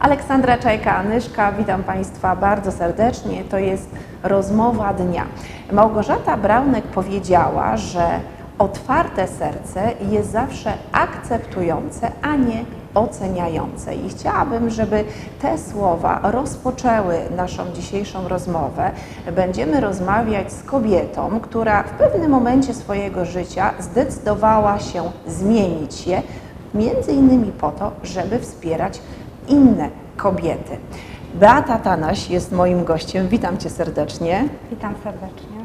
Aleksandra Czajka-Anyszka, witam Państwa bardzo serdecznie. To jest rozmowa dnia. Małgorzata Braunek powiedziała, że otwarte serce jest zawsze akceptujące, a nie oceniające. I chciałabym, żeby te słowa rozpoczęły naszą dzisiejszą rozmowę. Będziemy rozmawiać z kobietą, która w pewnym momencie swojego życia zdecydowała się zmienić się, między innymi po to, żeby wspierać inne kobiety. Beata Tanaś jest moim gościem. Witam Cię serdecznie. Witam serdecznie.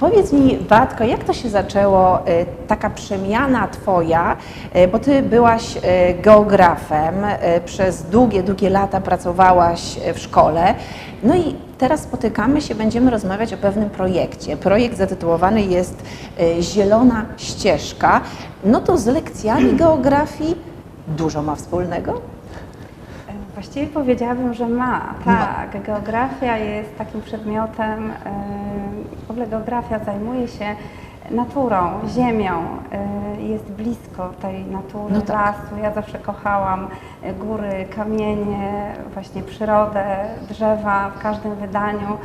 Powiedz mi, Beatko, jak to się zaczęło, y, taka przemiana Twoja, y, bo Ty byłaś y, geografem, przez długie, długie lata pracowałaś w szkole, no i teraz spotykamy się, będziemy rozmawiać o pewnym projekcie. Projekt zatytułowany jest Zielona Ścieżka. No to z lekcjami geografii dużo ma wspólnego? Właściwie powiedziałabym, że ma. Tak, geografia jest takim przedmiotem, w ogóle geografia zajmuje się naturą, ziemią, e, jest blisko tej natury, No tak. lasu. Ja zawsze kochałam e, góry, kamienie, właśnie przyrodę, drzewa w każdym wydaniu.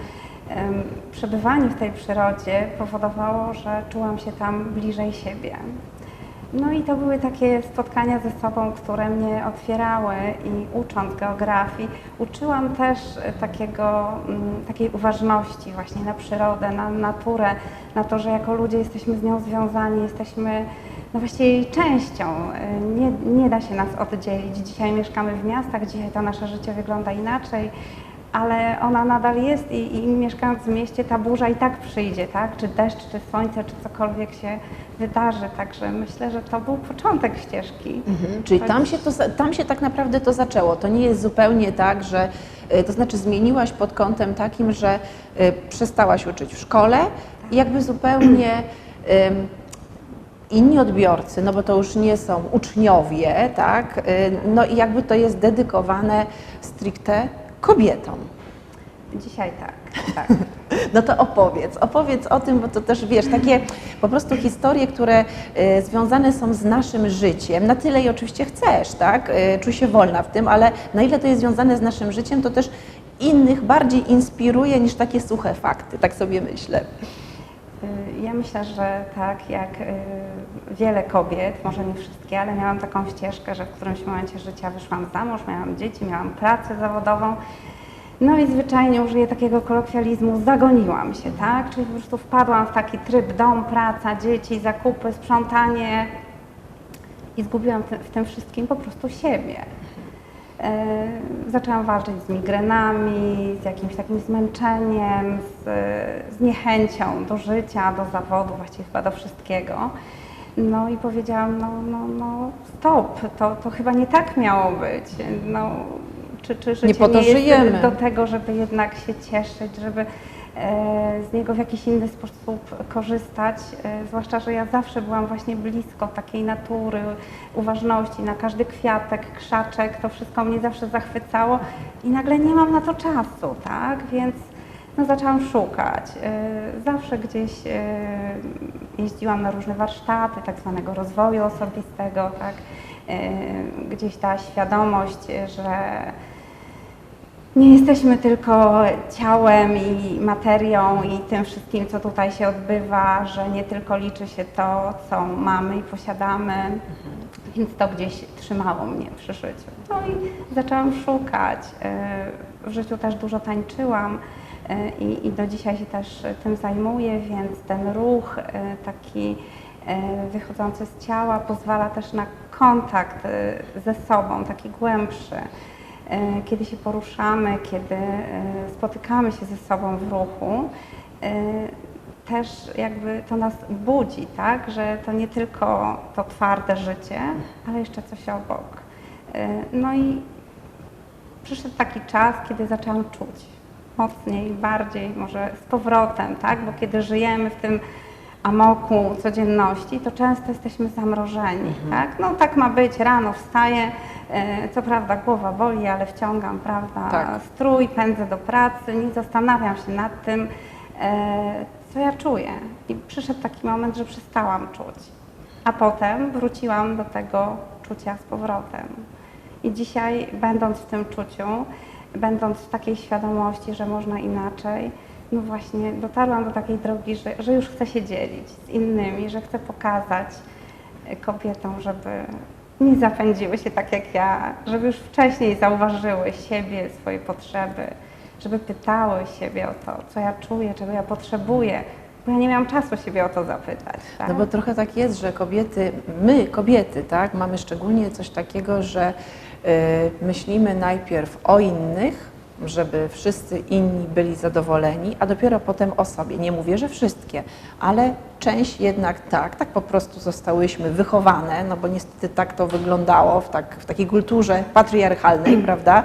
Przebywanie w tej przyrodzie powodowało, że czułam się tam bliżej siebie. No i to były takie spotkania ze sobą, które mnie otwierały i ucząc geografii, uczyłam też e, takiego, mm, takiej uważności właśnie na przyrodę, na naturę, na to, że jako ludzie jesteśmy z nią związani, jesteśmy no właściwie jej częścią. E, Nie, nie da się nas oddzielić. Dzisiaj mieszkamy w miastach, dzisiaj to nasze życie wygląda inaczej, ale ona nadal jest i, i mieszkając w mieście ta burza i tak przyjdzie, tak? Czy deszcz, czy słońce, czy cokolwiek się wydarzy. Także myślę, że to był początek ścieżki. Czyli Tak. tam się, to, tam się tak naprawdę to zaczęło. To nie jest zupełnie tak, że y, to znaczy zmieniłaś pod kątem takim, że y, przestałaś uczyć w szkole i jakby zupełnie inni odbiorcy, no bo to już nie są uczniowie, tak? Y, No i jakby to jest dedykowane stricte kobietom. Dzisiaj tak, tak. No to opowiedz, opowiedz o tym, bo to też wiesz, takie po prostu historie, które y, związane są z naszym życiem, na tyle i oczywiście chcesz, tak? Y, czuj się wolna w tym, ale na ile to jest związane z naszym życiem, to też innych bardziej inspiruje niż takie suche fakty, tak sobie myślę. Ja myślę, że tak jak y, wiele kobiet, może nie wszystkie, ale miałam taką ścieżkę, że w którymś momencie życia wyszłam za mąż, miałam dzieci, miałam pracę zawodową. No i zwyczajnie użyję takiego kolokwializmu, zagoniłam się, tak? Czyli po prostu wpadłam w taki tryb dom, praca, dzieci, zakupy, sprzątanie i zgubiłam w tym wszystkim po prostu siebie. E, Zaczęłam walczyć z migrenami, z jakimś takim zmęczeniem, z, z niechęcią do życia, do zawodu, właściwie chyba do wszystkiego. No i powiedziałam, no, no, no stop, to, to chyba nie tak miało być. No, czy, czy życie po to jest żyjemy. do tego, żeby jednak się cieszyć, żeby e, z niego w jakiś inny sposób korzystać. E, zwłaszcza, że ja zawsze byłam właśnie blisko takiej natury, uważności na każdy kwiatek, krzaczek, to wszystko mnie zawsze zachwycało i nagle nie mam na to czasu, tak? Więc no, zaczęłam szukać. E, Zawsze gdzieś jeździłam na różne warsztaty tak zwanego rozwoju osobistego, tak? Gdzieś ta świadomość, że nie jesteśmy tylko ciałem i materią i tym wszystkim, co tutaj się odbywa, że nie tylko liczy się to, co mamy i posiadamy, więc to gdzieś trzymało mnie przy życiu. No i zaczęłam szukać. W życiu też dużo tańczyłam i, i do dzisiaj się też tym zajmuję, więc ten ruch taki wychodzący z ciała pozwala też na kontakt e, ze sobą, taki głębszy. E, kiedy się poruszamy, kiedy e, spotykamy się ze sobą w ruchu, e, też jakby to nas budzi, tak, że to nie tylko to twarde życie, ale jeszcze coś obok. No i przyszedł taki czas, kiedy zaczęłam czuć mocniej, bardziej, może z powrotem, tak, bo kiedy żyjemy w tym amoku codzienności, to często jesteśmy zamrożeni, tak? No tak ma być, rano wstaję, e, co prawda głowa boli, ale wciągam, prawda, Tak. strój, pędzę do pracy, nie zastanawiam się nad tym, e, co ja czuję. I przyszedł taki moment, że przestałam czuć. A potem wróciłam do tego czucia z powrotem. I dzisiaj, będąc w tym czuciu, będąc w takiej świadomości, że można inaczej, no właśnie dotarłam do takiej drogi, że, że już chcę się dzielić z innymi, że chcę pokazać e, kobietom, żeby nie zapędziły się tak jak ja, żeby już wcześniej zauważyły siebie, swoje potrzeby, żeby pytały siebie o to, co ja czuję, czego ja potrzebuję, bo ja nie miałam czasu siebie o to zapytać. Tak? No bo trochę tak jest, że kobiety, my kobiety, tak, mamy szczególnie coś takiego, że y, myślimy najpierw o innych, żeby wszyscy inni byli zadowoleni, a dopiero potem o sobie. Nie mówię, że wszystkie, ale część jednak tak, tak po prostu zostałyśmy wychowane, no bo niestety tak to wyglądało w, tak, w takiej kulturze patriarchalnej, prawda,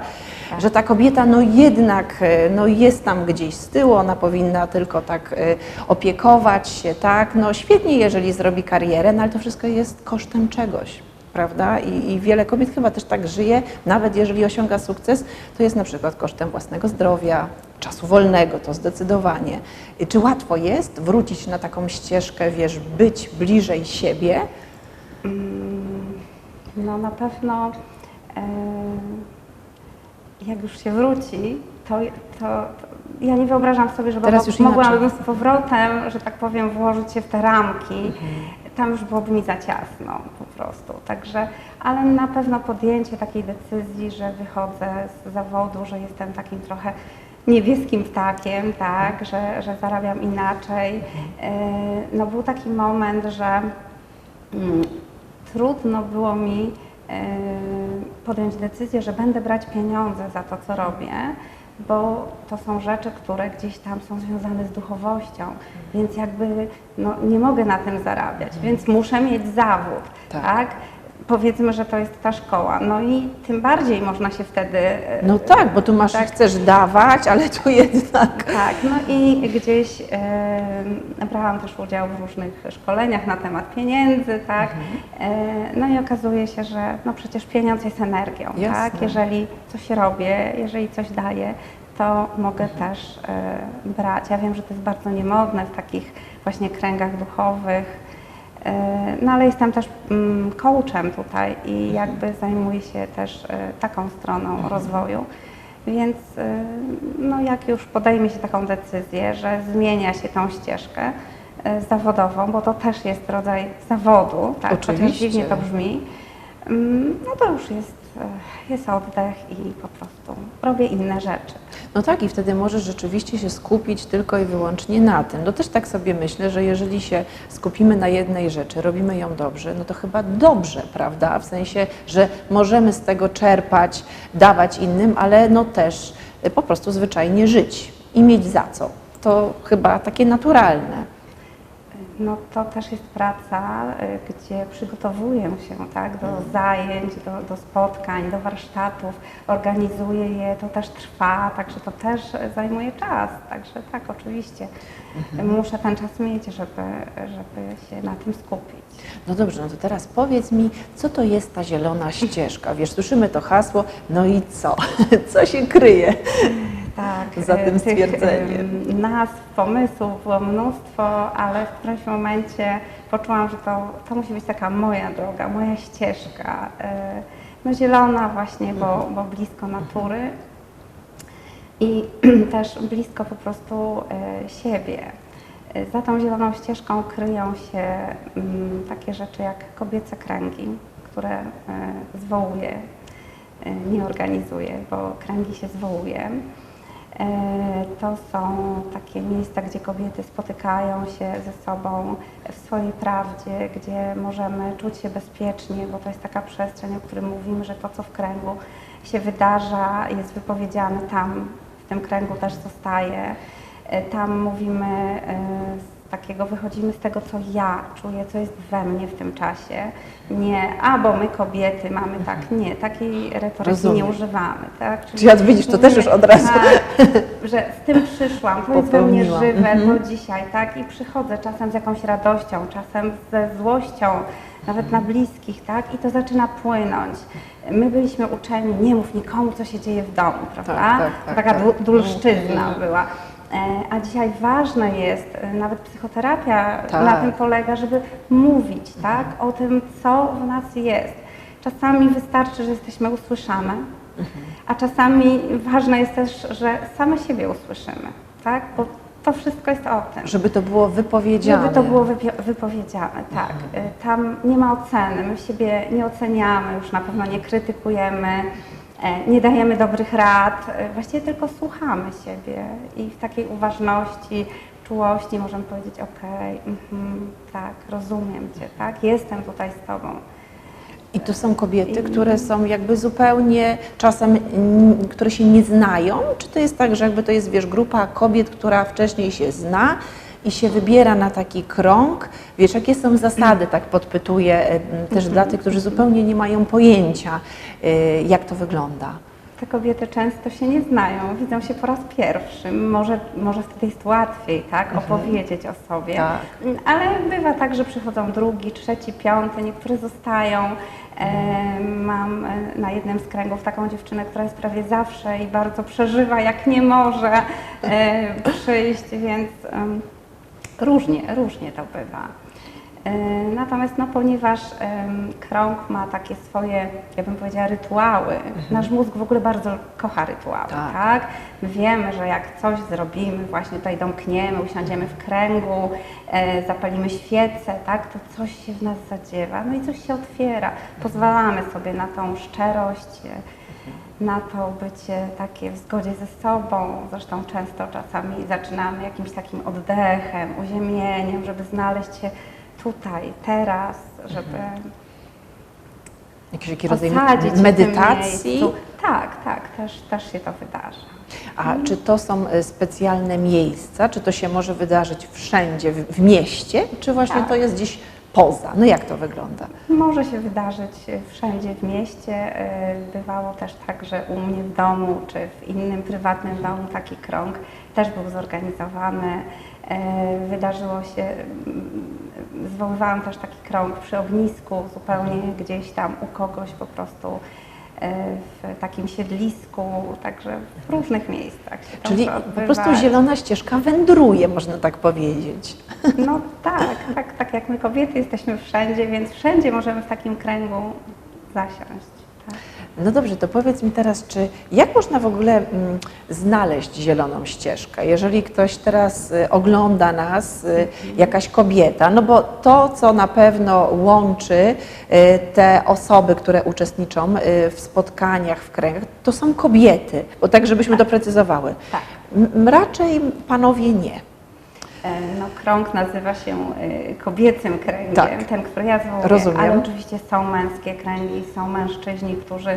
że ta kobieta no jednak y, no jest tam gdzieś z tyłu, ona powinna tylko tak y, opiekować się, tak, no świetnie, jeżeli zrobi karierę, no ale to wszystko jest kosztem czegoś. Prawda? I, I wiele kobiet chyba też tak żyje, nawet jeżeli osiąga sukces, to jest na przykład kosztem własnego zdrowia, czasu wolnego, to zdecydowanie. Czy łatwo jest wrócić na taką ścieżkę, wiesz, być bliżej siebie? No na pewno jak już się wróci, to, to, to ja nie wyobrażam sobie, żeby Teraz mogłabym z powrotem, że tak powiem, włożyć się w te ramki. Mhm. Tam już byłoby mi za ciasno po prostu. Także, ale na pewno podjęcie takiej decyzji, że wychodzę z zawodu, że jestem takim trochę niebieskim ptakiem, tak, że, że zarabiam inaczej. E, No był taki moment, że mm, trudno było mi e, podjąć decyzję, że będę brać pieniądze za to, co robię, bo to są rzeczy, które gdzieś tam są związane z duchowością, więc jakby no, nie mogę na tym zarabiać, więc muszę mieć zawód, Tak. tak. Powiedzmy, że to jest ta szkoła. No i tym bardziej można się wtedy. e, No tak, bo tu masz, Tak. chcesz dawać, ale tu jednak... tak, no i gdzieś e, brałam też udział w różnych szkoleniach na temat pieniędzy, tak. Mhm. E, no i okazuje się, że no przecież pieniądz jest energią, Jasne. tak. Jeżeli coś robię, jeżeli coś daję, to mogę Mhm. też e, brać. Ja wiem, że to jest bardzo niemodne w takich właśnie kręgach duchowych. E, No ale jestem też mm, coachem tutaj Mhm. i jakby zajmuję się też taką stroną rozwoju. Więc e, no jak już podejmie się taką decyzję, że zmienia się tą ścieżkę e, zawodową, bo to też jest rodzaj zawodu, tak? chociaż Oczywiście. dziwnie to brzmi, mm, no to już jest, jest oddech i po prostu robię inne rzeczy. No tak, i wtedy możesz rzeczywiście się skupić tylko i wyłącznie na tym. No też tak sobie myślę, że jeżeli się skupimy na jednej rzeczy, robimy ją dobrze, no to chyba dobrze, prawda? W sensie, że możemy z tego czerpać, dawać innym, ale no też y, po prostu zwyczajnie żyć i mieć za co. To chyba takie naturalne. No to też jest praca, y, gdzie przygotowuję się tak, do zajęć, do, do spotkań, do warsztatów, organizuję je, to też trwa, także to też zajmuje czas. Także tak, oczywiście muszę ten czas mieć, żeby, żeby się na tym skupić. No dobrze, no to teraz powiedz mi, co to jest ta zielona ścieżka? Wiesz, słyszymy to hasło, no i co? Co się kryje? Tak, Za tym e, stwierdzeniem. em, Nazw, pomysłów było mnóstwo, ale w którymś momencie poczułam, że to, to musi być taka moja droga, moja ścieżka. e, No zielona właśnie, bo, bo blisko natury i też blisko po prostu e, siebie. Za tą zieloną ścieżką kryją się mm, takie rzeczy jak kobiece kręgi, które e, zwołuję, e, nie organizuję, bo kręgi się zwołuje. E, To są takie miejsca, gdzie kobiety spotykają się ze sobą w swojej prawdzie, gdzie możemy czuć się bezpiecznie, bo to jest taka przestrzeń, o której mówimy, że to, co w kręgu się wydarza, jest wypowiedziane tam, w tym kręgu też zostaje. E, Tam mówimy e, takiego, wychodzimy z tego, co ja czuję, co jest we mnie w tym czasie. Nie, a bo my kobiety mamy tak, nie, takiej retoryki Rozumiem. nie używamy. Tak? Czyli Czy ja widzisz, to też już od razu. tak, że z tym przyszłam, to jest we mnie żywe, Mhm. to dzisiaj, tak? I przychodzę czasem z jakąś radością, czasem ze złością, nawet na bliskich, tak? I to zaczyna płynąć. My byliśmy uczeni, nie mów nikomu, co się dzieje w domu, prawda? tak, tak, Taka tak. du- dulszczyzna była. E, A dzisiaj ważne jest, e, nawet psychoterapia Tak. na tym polega, żeby mówić, tak? O tym, co w nas jest. Czasami wystarczy, że jesteśmy usłyszane, a czasami ważne jest też, że same siebie usłyszymy, tak? Bo to wszystko jest o tym. Żeby to było wypowiedziane. Żeby to było wypowiedziane, tak. Y, Tam nie ma oceny, my siebie nie oceniamy, już na pewno nie krytykujemy, e, nie dajemy dobrych rad, y, właściwie tylko słuchamy siebie i w takiej uważności, czułości możemy powiedzieć, okej, mhm, tak, rozumiem Cię, tak, jestem tutaj z Tobą. I to są kobiety, które są jakby zupełnie czasem, mm, które się nie znają? Czy to jest tak, że jakby to jest, wiesz, grupa kobiet, która wcześniej się zna i się wybiera na taki krąg? Wiesz, jakie są zasady, tak podpytuję e, też dla tych, którzy zupełnie nie mają pojęcia, e, jak to wygląda. Te kobiety często się nie znają, widzą się po raz pierwszy. Może, może wtedy jest łatwiej tak, opowiedzieć o sobie. Tak. Ale bywa tak, że przychodzą drugi, trzeci, piąty, niektóre zostają. E, mam e, na jednym z kręgów taką dziewczynę, która jest prawie zawsze i bardzo przeżywa, jak nie może e, przyjść, więc em, różnie, różnie to bywa. E, Natomiast no, ponieważ krąg ma takie swoje, ja bym powiedziała, rytuały, nasz mózg w ogóle bardzo kocha rytuały, Tak. tak. My Wiemy, że jak coś zrobimy, właśnie tutaj domkniemy, usiądziemy w kręgu, e, zapalimy świecę, tak, to coś się w nas zadziewa, no i coś się otwiera. Pozwalamy sobie na tą szczerość, e, na to bycie takie w zgodzie ze sobą. Zresztą często czasami zaczynamy jakimś takim oddechem, uziemieniem, żeby znaleźć się tutaj, teraz, żeby Jakiś taki rodzaj medytacji? Tak, tak, też, też się to wydarza. A czy to są e, specjalne miejsca? Czy to się może wydarzyć wszędzie, w, w mieście? Czy właśnie Tak. to jest gdzieś poza? No jak to wygląda? Może się wydarzyć wszędzie w mieście. E, Bywało też tak, że u mnie w domu czy w innym prywatnym domu taki krąg też był zorganizowany. E, Wydarzyło się, mm, zwoływałam też taki krąg przy ognisku, zupełnie gdzieś tam u kogoś po prostu w takim siedlisku, także w różnych miejscach Czyli po prostu zielona ścieżka wędruje, można tak powiedzieć. No tak, tak, tak jak my kobiety jesteśmy wszędzie, więc wszędzie możemy w takim kręgu zasiąść. Tak. No dobrze, to powiedz mi teraz, czy jak można w ogóle mm, znaleźć zieloną ścieżkę? Jeżeli ktoś teraz y, ogląda nas, y, jakaś kobieta, no bo to, co na pewno łączy y, te osoby, które uczestniczą y, w spotkaniach, w kręgach, to są kobiety, bo tak, żebyśmy doprecyzowały. Tak. M- Raczej panowie nie. Krąg nazywa się e, kobiecym kręgiem, Tak. ten, który ja zwołuję, Rozumiem. ale oczywiście są męskie kręgi, są mężczyźni, którzy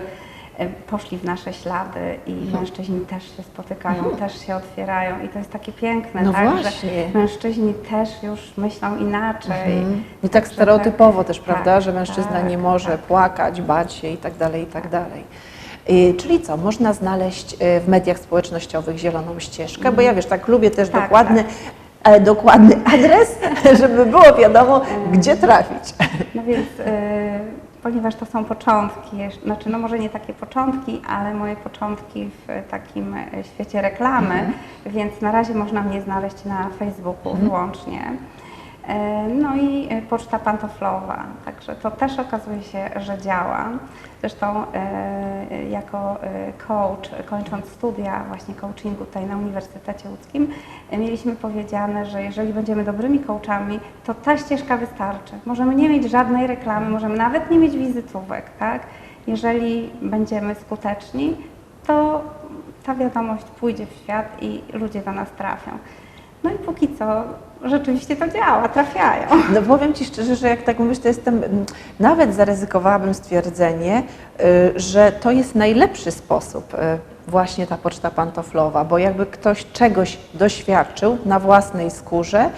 e, poszli w nasze ślady i Mhm. mężczyźni też się spotykają, też się otwierają i to jest takie piękne, No tak, właśnie. że mężczyźni też już myślą inaczej. Mhm. I tak Także stereotypowo też, tak, prawda, że mężczyzna tak, nie może tak. płakać, bać się i tak dalej, i tak dalej. Y, Czyli co, można znaleźć y, w mediach społecznościowych zieloną ścieżkę, bo ja wiesz, tak lubię też Tak, dokładny, dokładny adres, żeby było wiadomo, gdzie trafić. No więc, e, ponieważ to są początki, znaczy no może nie takie początki, ale moje początki w takim e, świecie reklamy, więc na razie można mnie znaleźć na Facebooku wyłącznie. E, No i e, poczta pantoflowa, także to też okazuje się, że działa. Zresztą e, jako coach, kończąc studia właśnie coachingu tutaj na Uniwersytecie Łódzkim, mieliśmy powiedziane, że jeżeli będziemy dobrymi coachami, to ta ścieżka wystarczy. Możemy nie mieć żadnej reklamy, możemy nawet nie mieć wizytówek, tak? Jeżeli będziemy skuteczni, to ta wiadomość pójdzie w świat i ludzie do nas trafią. No i póki co rzeczywiście to działa, trafiają. No powiem Ci szczerze, że jak tak mówisz, to jestem, mm, nawet zaryzykowałabym stwierdzenie, y, że to jest najlepszy sposób, y, właśnie ta poczta pantoflowa, bo jakby ktoś czegoś doświadczył na własnej skórze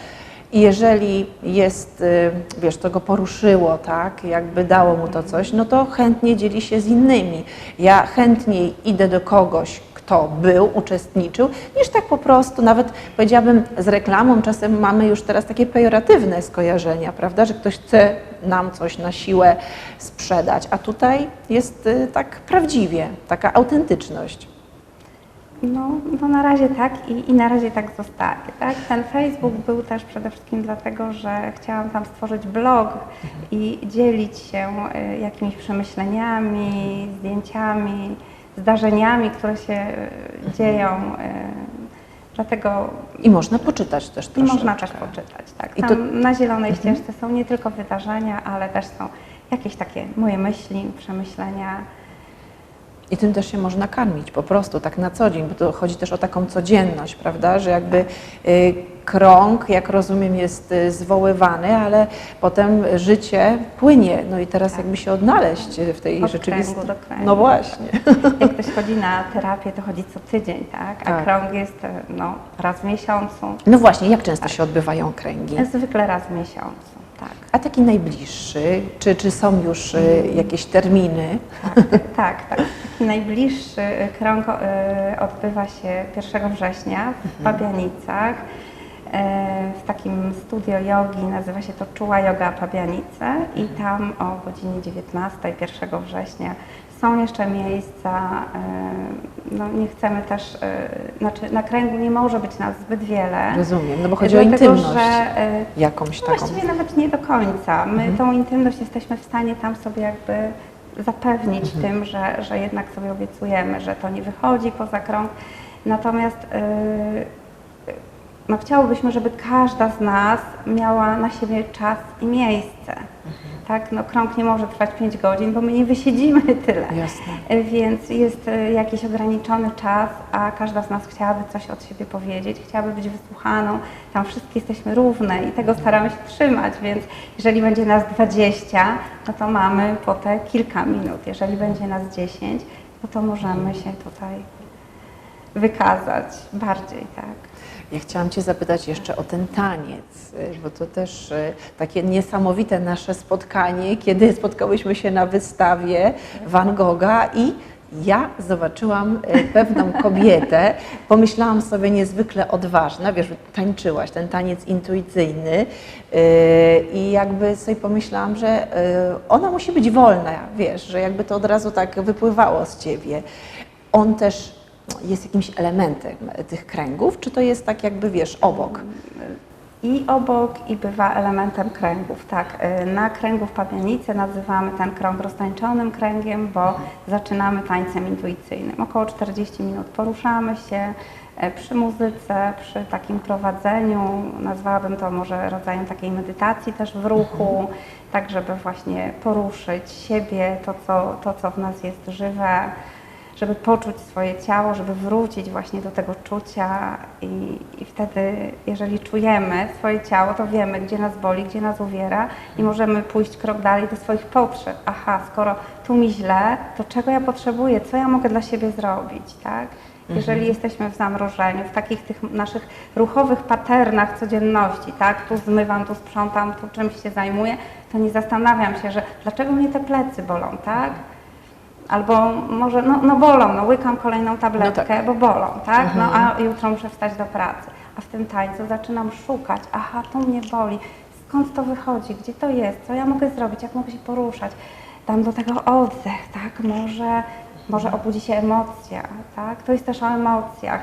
i jeżeli jest, y, wiesz, to go poruszyło, tak, jakby dało mu to coś, no to chętnie dzieli się z innymi. Ja chętniej idę do kogoś, kto był, uczestniczył, niż tak po prostu, nawet powiedziałabym z reklamą, czasem mamy już teraz takie pejoratywne skojarzenia, prawda, że ktoś chce nam coś na siłę sprzedać, a tutaj jest y, tak prawdziwie, taka autentyczność. No, no na razie tak i, i na razie tak zostanie. Tak? Ten Facebook był też przede wszystkim dlatego, że chciałam tam stworzyć blog i dzielić się y, jakimiś przemyśleniami, zdjęciami, zdarzeniami, które się y, dzieją. y, Dlatego I można poczytać też i troszeczkę. można też poczytać. Tak? I Tam to- na zielonej ścieżce są nie tylko wydarzenia, ale też są jakieś takie moje myśli, przemyślenia. I tym też się można karmić po prostu, tak na co dzień, bo to chodzi też o taką codzienność, prawda, że jakby y, krąg, jak rozumiem, jest y, zwoływany, ale potem życie płynie, no i teraz jakby się odnaleźć w tej Od rzeczywistości. No właśnie. Jak ktoś chodzi na terapię, to chodzi co tydzień, tak? A Tak. krąg jest no, raz w miesiącu. No właśnie, jak często się odbywają kręgi? Zwykle raz w miesiącu, tak. A taki najbliższy, czy, czy są już y, jakieś terminy? Tak, tak. Taki najbliższy krąg e, odbywa się 1 września w Pabianicach. e, W takim studio jogi nazywa się to Czuła Yoga Pabianice i tam o godzinie 19 1 września są jeszcze miejsca. e, No nie chcemy też, e, znaczy na kręgu nie może być nas zbyt wiele. Rozumiem, no bo chodzi o dlatego, intymność Że, e, jakąś no taką. Właściwie nawet nie do końca. My tą intymność jesteśmy w stanie tam sobie jakby zapewnić tym, że, że jednak sobie obiecujemy, że to nie wychodzi poza krąg. Natomiast yy, no chciałobyśmy, żeby każda z nas miała na siebie czas i miejsce. Tak? No, krąg nie może trwać 5 godzin, bo my nie wysiedzimy tyle. Jasne. Więc jest e, jakiś ograniczony czas, a każda z nas chciałaby coś od siebie powiedzieć, chciałaby być wysłuchaną. Tam wszyscy jesteśmy równe i tego staramy się trzymać, więc jeżeli będzie nas 20, no to mamy po te kilka minut. Jeżeli będzie nas 10, no to możemy się tutaj wykazać bardziej, tak. Ja chciałam Cię zapytać jeszcze o ten taniec, y, bo to też y, takie niesamowite nasze spotkanie, kiedy spotkałyśmy się na wystawie Van Gogha i ja zobaczyłam y, pewną kobietę, pomyślałam sobie niezwykle odważna, wiesz, tańczyłaś ten taniec intuicyjny i jakby sobie pomyślałam, że ona musi być wolna, wiesz, że jakby to od razu tak wypływało z Ciebie. On też jest jakimś elementem tych kręgów, czy to jest tak jakby, wiesz, obok? I obok, i bywa elementem kręgów. Tak, y, na kręgu w Pabianicy nazywamy ten krąg roztańczonym kręgiem, bo zaczynamy tańcem intuicyjnym. Około 40 minut poruszamy się e, przy muzyce, przy takim prowadzeniu. Nazwałabym to może rodzajem takiej medytacji też w ruchu, tak żeby właśnie poruszyć siebie, to co, to, co w nas jest żywe żeby poczuć swoje ciało, żeby wrócić właśnie do tego czucia i, i wtedy, jeżeli czujemy swoje ciało, to wiemy, gdzie nas boli, gdzie nas uwiera i możemy pójść krok dalej do swoich potrzeb. Aha, skoro tu mi źle, to czego ja potrzebuję, co ja mogę dla siebie zrobić, tak? Jeżeli jesteśmy w zamrożeniu, w takich tych naszych ruchowych paternach codzienności, tak? Tu zmywam, tu sprzątam, tu czymś się zajmuję, to nie zastanawiam się, że dlaczego mnie te plecy bolą, tak? Albo może, no, no bolą, no łykam kolejną tabletkę, No tak. bo bolą, tak? No a jutro muszę wstać do pracy. A w tym tańcu zaczynam szukać, aha, tu mnie boli, skąd to wychodzi, gdzie to jest, co ja mogę zrobić, jak mogę się poruszać. Dam do tego oddech, tak? Może, może obudzi się emocja, tak? To jest też o emocjach.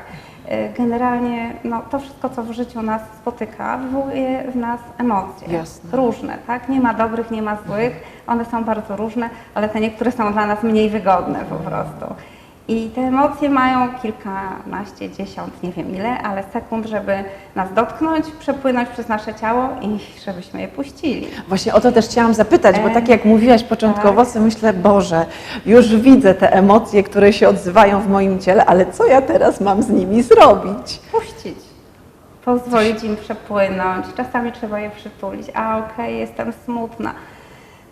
Y, Generalnie no, to wszystko, co w życiu nas spotyka, wywołuje w nas emocje. Jasne. Różne, tak? Nie ma dobrych, nie ma złych. One są bardzo różne, ale te niektóre są dla nas mniej wygodne po prostu. I te emocje mają kilkanaście, dziesiąt, nie wiem ile, ale sekund, żeby nas dotknąć, przepłynąć przez nasze ciało i żebyśmy je puścili. Właśnie o to też chciałam zapytać, bo E, tak jak mówiłaś początkowo, sobie myślę, Boże, już widzę te emocje, które się odzywają w moim ciele, ale co ja teraz mam z nimi zrobić? Puścić. Pozwolić im przepłynąć. Czasami trzeba je przytulić. A okej, jestem smutna.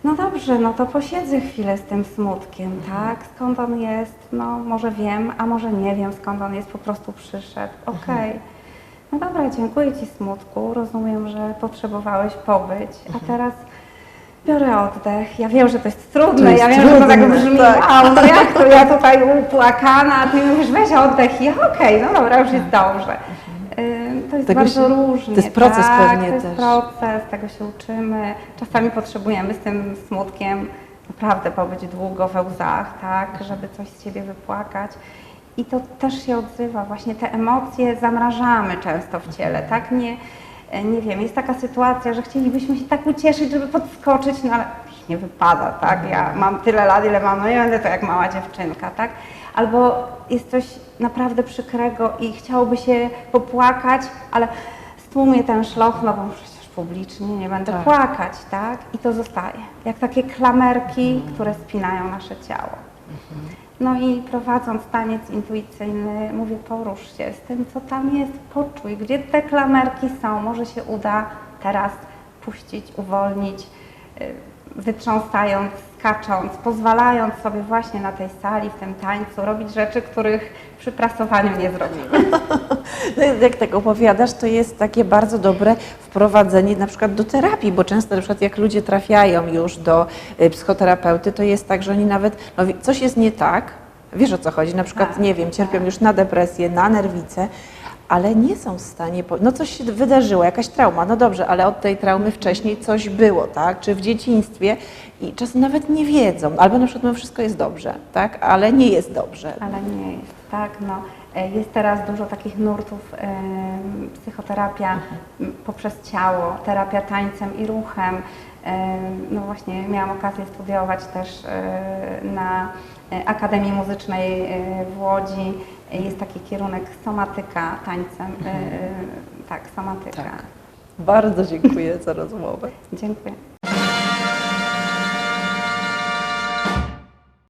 No dobrze, no to posiedzę chwilę z tym smutkiem, tak? Skąd on jest? No może wiem, a może nie wiem skąd on jest, po prostu przyszedł. Okej. No dobra, dziękuję Ci smutku. Rozumiem, że potrzebowałeś pobyć, a teraz biorę oddech. Ja wiem, że to jest trudne, To jest ja wiem, że to tak trudne, brzmi, tak. wow, no jak to ja tutaj upłakana, a Ty mówisz weź oddech i okej, no dobra, już jest dobrze. To jest Tego bardzo się- różnie. to jest proces tak, pewnie to jest też. proces, tego się uczymy. Czasami potrzebujemy z tym smutkiem naprawdę pobyć długo we łzach, tak, żeby coś z siebie wypłakać. I to też się odzywa, właśnie te emocje zamrażamy często w ciele, tak? Nie, nie wiem, jest taka sytuacja, że chcielibyśmy się tak ucieszyć, żeby podskoczyć, no ale nie wypada, tak? Ja mam tyle lat, ile mam, no i będę to jak mała dziewczynka, tak? Albo jest coś naprawdę przykrego i chciałoby się popłakać, ale stłumie ten szloch, no bo przecież publicznie nie będę Tak. płakać, tak? I to zostaje. Jak takie klamerki, które spinają nasze ciało. No i prowadząc taniec intuicyjny, mówię porusz się z tym, co tam jest, poczuj, gdzie te klamerki są. Może się uda teraz puścić, uwolnić, y, wytrząsając, skacząc, pozwalając sobie właśnie na tej sali, w tym tańcu robić rzeczy, których przy prasowaniu nie zrobimy. No, Jak tak opowiadasz, to jest takie bardzo dobre wprowadzenie na przykład do terapii, bo często na przykład jak ludzie trafiają już do y, psychoterapeuty, to jest tak, że oni nawet, no coś jest nie tak, wiesz o co chodzi, na przykład, Tak, nie wiem, cierpią już na depresję, na nerwicę, ale nie są w stanie, no coś się wydarzyło, jakaś trauma, no dobrze, ale od tej traumy wcześniej coś było, tak, czy w dzieciństwie i czasem nawet nie wiedzą, albo na przykład no, wszystko jest dobrze, tak, ale nie jest dobrze. Ale nie jest, tak. No. E, Jest teraz dużo takich nurtów, em, psychoterapia m, poprzez ciało, terapia tańcem i ruchem. Em, No właśnie miałam okazję studiować też e, na e, Akademii Muzycznej e, w Łodzi. Jest taki kierunek somatyka tańcem. e, Tak, somatyka. Tak. Bardzo dziękuję za rozmowę. Dziękuję.